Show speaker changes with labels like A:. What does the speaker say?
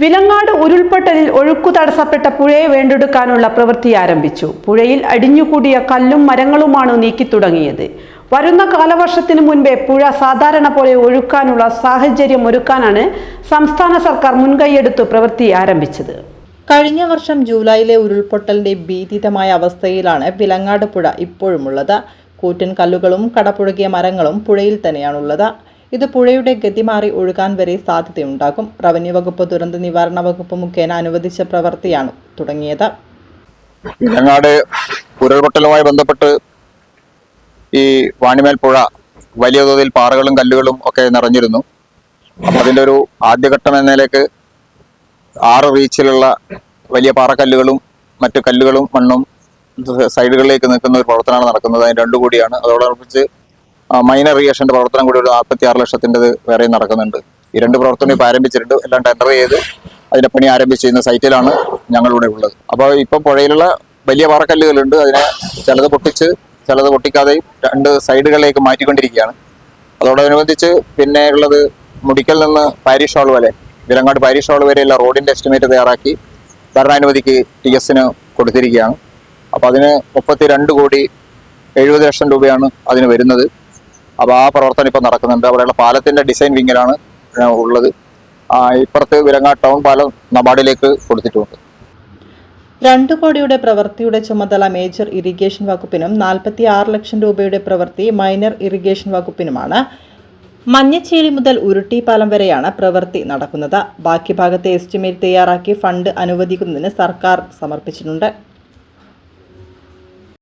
A: വിലങ്ങാട് ഉരുൾപൊട്ടലിൽ ഒഴുക്കു തടസ്സപ്പെട്ട പുഴയെ വീണ്ടെടുക്കാനുള്ള പ്രവൃത്തി ആരംഭിച്ചു. പുഴയിൽ അടിഞ്ഞുകൂടിയ കല്ലും മരങ്ങളുമാണ് നീക്കി തുടങ്ങിയത്. വരുന്ന കാലവർഷത്തിന് മുൻപേ പുഴ സാധാരണ പോലെ ഒഴുക്കാനുള്ള സാഹചര്യം ഒരുക്കാനാണ് സംസ്ഥാന സർക്കാർ മുൻകൈയെടുത്ത് പ്രവൃത്തി ആരംഭിച്ചത്.
B: കഴിഞ്ഞ വർഷം ജൂലൈയിലെ ഉരുൾപൊട്ടലിന്റെ ഭീതിതമായ അവസ്ഥയിലാണ് വിലങ്ങാട് പുഴ ഇപ്പോഴുമുള്ളത്. കൂറ്റൻ കല്ലുകളും കടപുഴകിയ മരങ്ങളും പുഴയിൽ തന്നെയാണുള്ളത്. ഇത് പുഴയുടെ ഗതി മാറി ഒഴുകാൻ വരെ സാധ്യതയുണ്ടാകും. റവന്യൂ വകുപ്പ് ദുരന്ത നിവാരണ വകുപ്പ് മുഖേന അനുവദിച്ച പ്രവൃത്തിയാണ് തുടങ്ങിയത്.
C: ഇലങ്ങാട് ഉരുൾപൊട്ടലുമായി ബന്ധപ്പെട്ട് ഈ വാണിമേൽ പുഴ വലിയ തോതിൽ പാറകളും കല്ലുകളും ഒക്കെ നിറഞ്ഞിരുന്നു. അപ്പം അതിന്റെ ഒരു ആദ്യഘട്ടം എന്ന നിലയ്ക്ക് ആറ് റീച്ചിലുള്ള വലിയ പാറക്കല്ലുകളും മറ്റു കല്ലുകളും മണ്ണും സൈഡുകളിലേക്ക് നിൽക്കുന്ന ഒരു പ്രവർത്തനമാണ് നടക്കുന്നത്. അതിന് രണ്ടു കൂടിയാണ്. അതോടൊപ്പിച്ച് മൈനർ റിയേഷന്റെ പ്രവർത്തനം കൂടി ഒരു നാൽപ്പത്തി ആറ് ലക്ഷത്തിന്റെത് വേറെയും നടക്കുന്നുണ്ട്. ഈ രണ്ട് പ്രവർത്തനം ഇപ്പോൾ ആരംഭിച്ചിട്ടുണ്ട്. എല്ലാം ടെൻഡർ ചെയ്ത്. അതിന്റെ പണി ആരംഭിച്ചിരുന്ന സൈറ്റിലാണ് ഞങ്ങളിവിടെ ഉള്ളത്. അപ്പോൾ ഇപ്പം പുഴയിലുള്ള വലിയ പാറക്കല്ലുകളുണ്ട്. അതിനെ ചിലത് പൊട്ടിച്ച് ചിലത് പൊട്ടിക്കാതെയും രണ്ട് സൈഡുകളിലേക്ക് മാറ്റിക്കൊണ്ടിരിക്കുകയാണ്. അതോടനുബന്ധിച്ച് പിന്നെ ഉള്ളത് മുടിക്കൽ നിന്ന് പാരീഷ് ഹാൾ വരെ വിലങ്ങാട് പാരീഷ് ഹാൾ വരെയുള്ള റോഡിന്റെ എസ്റ്റിമേറ്റ് തയ്യാറാക്കി ഭരണാനുമതിക്ക് ടി എസിന് കൊടുത്തിരിക്കുകയാണ്. അപ്പോൾ അതിന് മുപ്പത്തി കോടി എഴുപത് ലക്ഷം രൂപയാണ് അതിന് വരുന്നത്. അപ്പോൾ ആ പ്രവർത്തനം ഇപ്പോൾ നടക്കുന്നുണ്ട്. അവിടെയുള്ള പാലത്തിന്റെ ഡിസൈൻ വിങ്ങിലാണ് ഉള്ളത്. ഇപ്പുറത്ത് വിരങ്ങാ ടൗൺ പാലം നബാർഡിലേക്ക് കൊടുത്തിട്ടുണ്ട്.
B: രണ്ടു കോടിയുടെ പ്രവൃത്തിയുടെ ചുമതല മേജർ ഇറിഗേഷൻ വകുപ്പിനും നാൽപ്പത്തി ആറ് ലക്ഷം രൂപയുടെ പ്രവൃത്തി മൈനർ ഇറിഗേഷൻ വകുപ്പിനുമാണ്. മഞ്ഞച്ചേരി മുതൽ ഉരുട്ടി പാലം വരെയാണ് പ്രവൃത്തി നടക്കുന്നത്. ബാക്കി ഭാഗത്തെ എസ്റ്റിമേറ്റ് തയ്യാറാക്കി ഫണ്ട് അനുവദിക്കുന്നതിന് സർക്കാർ സമർപ്പിച്ചിട്ടുണ്ട്.